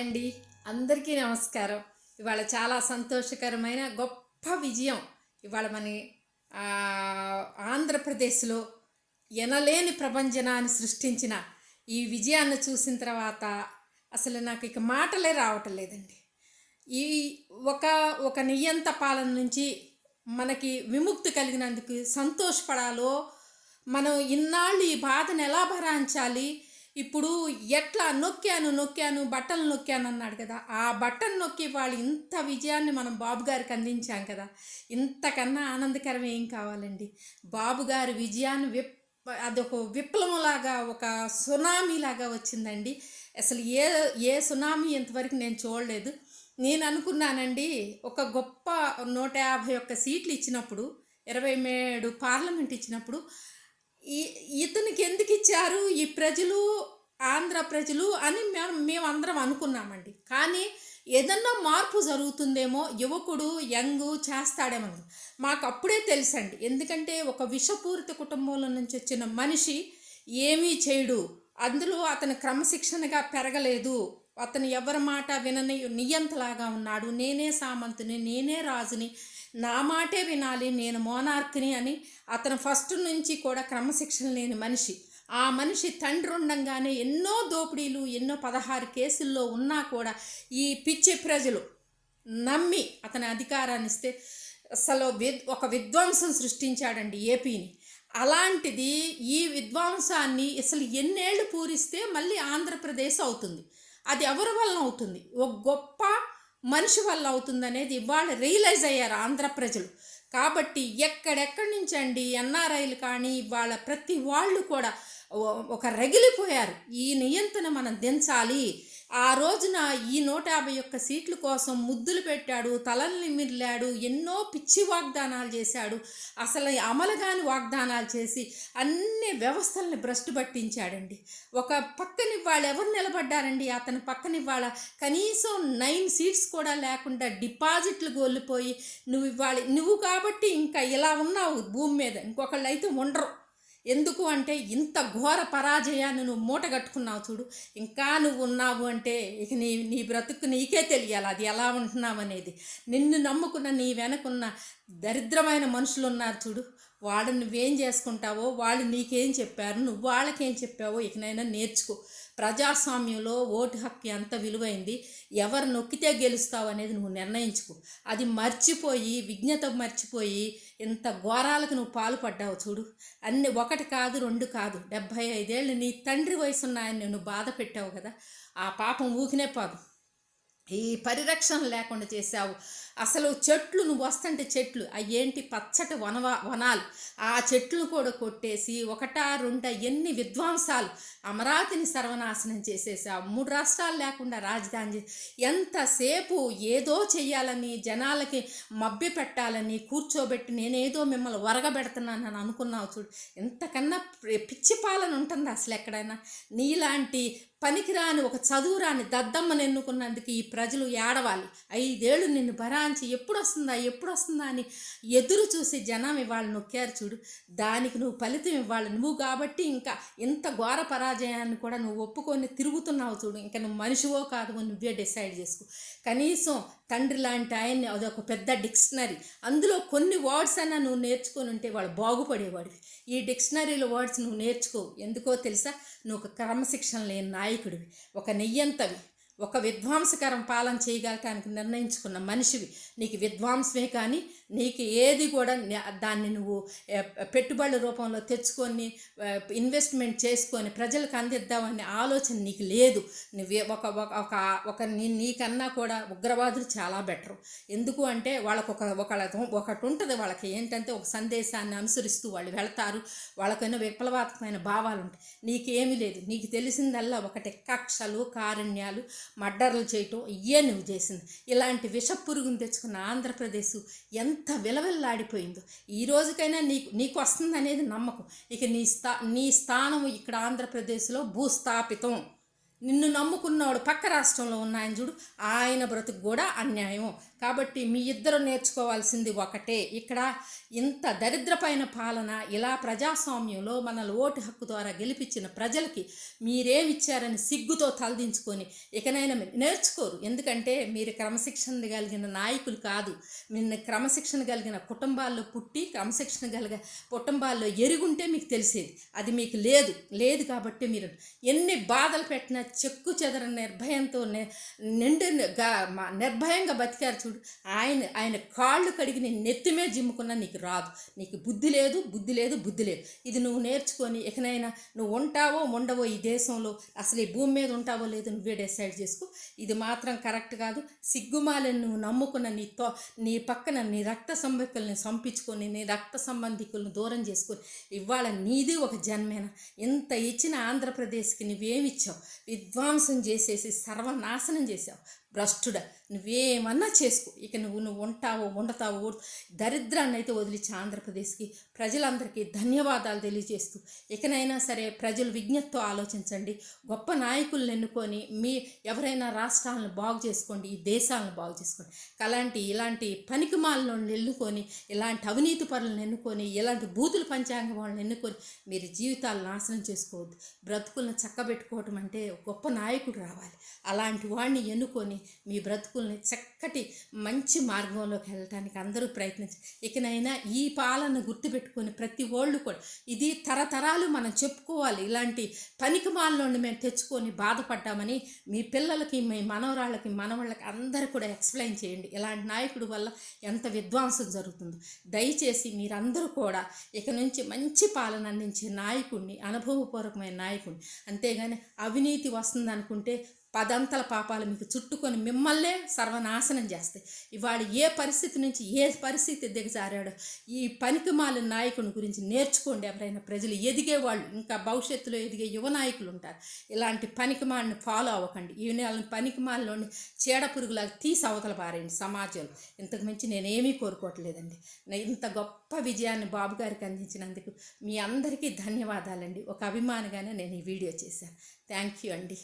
అండి. అందరికీ నమస్కారం. ఇవాళ చాలా సంతోషకరమైన గొప్ప విజయం. ఇవాళ మన ఆంధ్రప్రదేశ్లో ఎనలేని ప్రపంచనాన్ని సృష్టించిన ఈ విజయాన్ని చూసిన తర్వాత అసలు నాకు ఇక మాటలే రావటం లేదండి. ఈ ఒక ఒక నియంత పాలన నుంచి మనకి విముక్తి కలిగినందుకు సంతోషపడాలో మనం ఇన్నాళ్ళు ఈ బాధను ఎలా భరాంచాలి? ఇప్పుడు ఎట్లా నొక్కాను నొక్కాను బట్టలు నొక్కాను అన్నాడు కదా ఆ బట్టను నొక్కి వాళ్ళు ఇంత విజయాన్ని మనం బాబు గారికి అందించాం కదా ఇంతకన్నా ఆనందకరం ఏం కావాలండి? బాబు గారి విజయాన్ని విప్ అదొక విప్లవంలాగా ఒక సునామీలాగా వచ్చిందండి. అసలు ఏ ఏ సునామీ ఇంతవరకు నేను చూడలేదు. నేను అనుకున్నానండి ఒక గొప్ప నూట యాభై ఒక్క సీట్లు ఇచ్చినప్పుడు ఇరవై ఏడు పార్లమెంట్ ఇచ్చినప్పుడు ఇతనికి ఎందుకు ఇచ్చారు? ఈ ప్రజలు ఆంధ్ర ప్రజలు అని మేము మేమందరం అనుకున్నామండి. కానీ ఏదన్నా మార్పు జరుగుతుందేమో యువకుడు యంగ్ చేస్తాడేమో. మాకు అప్పుడే తెలుసండి. ఎందుకంటే ఒక విషపూరిత కుటుంబంలో నుంచి వచ్చిన మనిషి ఏమీ చేయడు. అందులో అతను క్రమశిక్షణగా పెరగలేదు. అతను ఎవరి మాట వినని నియంతలాగా ఉన్నాడు. నేనే సామంతుని నేనే రాజుని నా మాటే వినాలి నేను మోనార్క్ని అని అతను ఫస్ట్ నుంచి కూడా క్రమశిక్షణ లేని మనిషి. ఆ మనిషి తండ్రి ఉండంగానే ఎన్నో దోపిడీలు ఎన్నో పదహారు కేసుల్లో ఉన్నా కూడా ఈ పిచ్చి ప్రజలు నమ్మి అతని అధికారాన్ని ఇస్తే అసలు విద్ ఒక విధ్వంసం సృష్టించాడండి ఏపీని. అలాంటిది ఈ విధ్వంసాన్ని అసలు ఎన్నేళ్ళు పూరిస్తే మళ్ళీ ఆంధ్రప్రదేశ్ అవుతుంది. అది ఎవరి వలన అవుతుంది? ఒక గొప్ప మనిషి వల్ల అవుతుందనేది వాళ్ళు రియలైజ్ అయ్యారు ఆంధ్ర ప్రజలు. కాబట్టి ఎక్కడెక్కడి నుంచి అండి ఎన్ఆర్ఐలు కానీ ఇవాళ ప్రతి వాళ్ళు కూడా ఒక రగిలిపోయారు. ఈ నియంత్రణ మనం దించాలి. ఆ రోజున ఈ నూట యాభై ఒక్క సీట్ల కోసం ముద్దులు పెట్టాడు తలల్ని మిర్లాడు ఎన్నో పిచ్చి వాగ్దానాలు చేశాడు అసలు అమలు కాని వాగ్దానాలు చేసి అన్ని వ్యవస్థల్ని భ్రష్టు పట్టించాడండి. ఒక పక్కన ఇవాళ ఎవరు నిలబడ్డారండి? అతని పక్కన ఇవాళ కనీసం నైన్ సీట్స్ కూడా లేకుండా డిపాజిట్లు కోల్పోయి నువ్వు ఇవ్వాలి నువ్వు కాబట్టి ఇంకా ఇలా ఉన్నావు భూమి మీద ఇంకొకళ్ళు అయితే ఉండరు. ఎందుకు అంటే ఇంత ఘోర పరాజయాన్ని నువ్వు మూట కట్టుకున్నావు చూడు. ఇంకా నువ్వు ఉన్నావు అంటే ఇక నీ నీ బ్రతుకు నీకే తెలియాలి. అది ఎలా ఉంటున్నావు అనేది. నిన్ను నమ్ముకున్న నీ వెనకున్న దరిద్రమైన మనుషులు ఉన్నారు చూడు. వాళ్ళు నువ్వేం చేసుకుంటావో వాళ్ళు నీకేం చెప్పారు నువ్వు వాళ్ళకేం చెప్పావో ఇకనైనా నేర్చుకో. ప్రజాస్వామ్యంలో ఓటు హక్కు ఎంత విలువైంది ఎవరు నొక్కితే గెలుస్తావు అనేది నువ్వు నిర్ణయించుకో. అది మర్చిపోయి విజ్ఞత మర్చిపోయి ఇంత ఘోరాలకు నువ్వు పాల్పడ్డావు చూడు. అన్ని ఒకటి కాదు రెండు కాదు. డెబ్భై ఐదేళ్ళు నీ తండ్రి వయసున్న ఆయన నువ్వు బాధ పెట్టావు కదా. ఆ పాపం ఊకినే పాదు. ఈ పరిరక్షణ లేకుండా చేశావు. అసలు చెట్లు నువ్వు వస్తుంటే చెట్లు అయ్యేంటి పచ్చటి వనవా వనాలు ఆ చెట్లు కూడా కొట్టేసి ఒకట రెండ ఎన్ని విధ్వంసాలు అమరావతిని సర్వనాశనం చేసేసావు మూడు రాష్ట్రాలు లేకుండా రాజధాని. ఎంతసేపు ఏదో చెయ్యాలని జనాలకి మభ్య పెట్టాలని కూర్చోబెట్టి నేనేదో మిమ్మల్ని వరగబెడుతున్నానని అనుకున్నావు చూడు. ఎంతకన్నా పిచ్చి పాలన ఉంటుంది అసలు ఎక్కడైనా? నీలాంటి పనికిరాని ఒక చదువురాని దద్దమ్మని ఎన్నుకున్నందుకు ఈ ప్రజలు ఏడవాలి. ఐదేళ్ళు నిన్ను భరాంచి ఎప్పుడు వస్తుందా ఎప్పుడు వస్తుందా అని ఎదురు చూసి జనం ఇవాళ నొక్కారు చూడు. దానికి నువ్వు ఫలితం ఇవ్వాలి. నువ్వు కాబట్టి ఇంకా ఇంత ఘోర పరాజయాన్ని కూడా నువ్వు ఒప్పుకొని తిరుగుతున్నావు చూడు. ఇంకా నువ్వు మనిషివో కాదు నువ్వే డిసైడ్ చేసుకో. కనీసం తండ్రి లాంటి ఆయన్ని అదొక పెద్ద డిక్షనరీ. అందులో కొన్ని వర్డ్స్ అన్నా నువ్వు నేర్చుకొని ఉంటే వాళ్ళు బాగుపడేవాడివి. ఈ డిక్షనరీలో వర్డ్స్ నువ్వు నేర్చుకో. ఎందుకో తెలుసా? నువ్వు ఒక క్రమశిక్షణ లేని నాయకుడివి. ఒక నెయ్యంతవి. ఒక విధ్వంసకరం పాలన చేయగలటానికి నిర్ణయించుకున్న మనిషివి. నీకు విధ్వంసమే కానీ నీకు ఏది కూడా దాన్ని నువ్వు పెట్టుబడుల రూపంలో తెచ్చుకొని ఇన్వెస్ట్మెంట్ చేసుకొని ప్రజలకు అందిద్దామనే ఆలోచన నీకు లేదు. నువ్వే ఒక ఒక ఒక ఒక నీకన్నా కూడా ఉగ్రవాదులు చాలా బెటరు ఎందుకు అంటే వాళ్ళకు ఒక ఒకటి ఉంటుంది. వాళ్ళకి ఏంటంటే ఒక సందేశాన్ని అనుసరిస్తూ వాళ్ళు వెళతారు. వాళ్ళకైనా విప్లవాత్మకమైన భావాలు ఉంటాయి. నీకేమీ లేదు. నీకు తెలిసిందల్లా ఒకటి కక్షలు కారుణ్యాలు మర్డర్లు చేయటం ఇవే నువ్వు చేసింది. ఇలాంటి విష పురుగుని తెచ్చుకున్న ఆంధ్రప్రదేశ్ ఎంత ఎంత విలవిల్లాడిపోయిందో. ఈ రోజుకైనా నీకు నీకు వస్తుంది అనేది నమ్మకం. ఇక నీ స్థా నీ స్థానం ఇక్కడ ఆంధ్రప్రదేశ్లో భూస్థాపితం. నిన్ను నమ్ముకున్నవాడు పక్క రాష్ట్రంలో ఉన్న ఆయన చూడు ఆయన బ్రతుకు కూడా అన్యాయం కాబట్టి మీ ఇద్దరు నేర్చుకోవాల్సింది ఒకటే. ఇక్కడ ఇంత దరిద్రపైన పాలన ఇలా ప్రజాస్వామ్యంలో మనల్ని ఓటు హక్కు ద్వారా గెలిపించిన ప్రజలకి మీరేమిచ్చారని సిగ్గుతో తలదించుకొని ఇకనైనా మీరు నేర్చుకోరు. ఎందుకంటే మీరు క్రమశిక్షణ కలిగిన నాయకులు కాదు. నిన్న క్రమశిక్షణ కలిగిన కుటుంబాల్లో పుట్టి క్రమశిక్షణ కలిగ కుటుంబాల్లో ఎరుగుంటే మీకు తెలిసేది. అది మీకు లేదు. లేదు కాబట్టి మీరు ఎన్ని బాధలు పెట్టినా చెక్కు చెదర నిర్భయంతో నిండు నిర్భయంగా బతికారు చూడు. ఆయన ఆయన కాళ్ళు కడిగి నేను నెత్తిమే జిమ్ముకున్నా నీకు రాదు. నీకు బుద్ధి లేదు బుద్ధి లేదు బుద్ధి లేదు. ఇది నువ్వు నేర్చుకొని ఇకనైనా నువ్వు ఉంటావో ఉండవో ఈ దేశంలో అసలు ఈ భూమి మీద ఉంటావో లేదో నువ్వే డిసైడ్ చేసుకో. ఇది మాత్రం కరెక్ట్ కాదు. సిగ్గుమాలని నువ్వు నమ్ముకున్న నీ తో నీ పక్కన నీ రక్త సంబంధికుల్ని సంపించుకొని నీ రక్త సంబంధికులను దూరం చేసుకొని ఇవాళ నీది ఒక జన్మేనా? ఇంత ఇచ్చిన ఆంధ్రప్రదేశ్కి నువ్వేమిచ్చావు విధ్వంసం చేసేసి సర్వనాశనం చేసావు. భ్రష్టుడ? నువ్వేమన్నా చేసుకో. ఇక నువ్వు నువ్వు ఉంటావో ఉండతావో దరిద్రాన్ని అయితే వదిలించి ఆంధ్రప్రదేశ్కి ప్రజలందరికీ ధన్యవాదాలు తెలియజేస్తూ ఇకనైనా సరే ప్రజలు విజ్ఞతతో ఆలోచించండి. గొప్ప నాయకులను ఎన్నుకొని మీ ఎవరైనా రాష్ట్రాలను బాగు చేసుకోండి ఈ దేశాలను బాగు చేసుకోండి. అలాంటి ఇలాంటి పనికిమాలను ఎన్నుకొని ఇలాంటి అవినీతి పరులను ఎన్నుకొని ఇలాంటి బూతులు పంచాంగం వాళ్ళని ఎన్నుకొని మీరు జీవితాలు నాశనం చేసుకోవద్దు. బ్రతుకులను చక్కబెట్టుకోవటం అంటే గొప్ప నాయకుడు రావాలి. అలాంటి వాడిని ఎన్నుకొని మీ బ్రతుకుల్ని చక్కటి మంచి మార్గంలోకి వెళ్ళటానికి అందరూ ప్రయత్నించి ఇకనైనా ఈ పాలన గుర్తుపెట్టుకొని ప్రతి వాళ్ళు కూడా ఇది తరతరాలు మనం చెప్పుకోవాలి. ఇలాంటి పనికి నుండి మేము తెచ్చుకొని బాధపడ్డామని మీ పిల్లలకి మీ మనవరాళ్ళకి మనవాళ్ళకి అందరూ కూడా ఎక్స్ప్లెయిన్ చేయండి. ఇలాంటి నాయకుడి వల్ల ఎంత విధ్వంసం జరుగుతుందో. దయచేసి మీరందరూ కూడా ఇక నుంచి మంచి పాలన అందించే నాయకుడిని అనుభవపూర్వకమైన నాయకుడిని. అంతేగాని అవినీతి వస్తుంది అనుకుంటే పదంతల పాపాలు మీకు చుట్టుకొని మిమ్మల్నే సర్వనాశనం చేస్తాయి. ఇవాళ ఏ పరిస్థితి నుంచి ఏ పరిస్థితి దిగజారాడో ఈ పనికిమాలిన నాయకుని గురించి నేర్చుకోండి ఎవరైనా ప్రజలు. ఎదిగే వాళ్ళు ఇంకా భవిష్యత్తులో ఎదిగే యువ నాయకులు ఉంటారు. ఇలాంటి పనికిమాలిని ఫాలో అవ్వకండి. ఈ పనికిమాలిలోని చీడ పురుగులాగా తీసి అవతల పారేయండి సమాజంలో. ఇంతకు మించి నేనేమీ కోరుకోవట్లేదండి. ఇంత గొప్ప విజయాన్ని బాబు గారికి అందించినందుకు మీ అందరికీ ధన్యవాదాలండి. ఒక అభిమానిగానే నేను ఈ వీడియో చేశాను. థ్యాంక్ యూ అండి.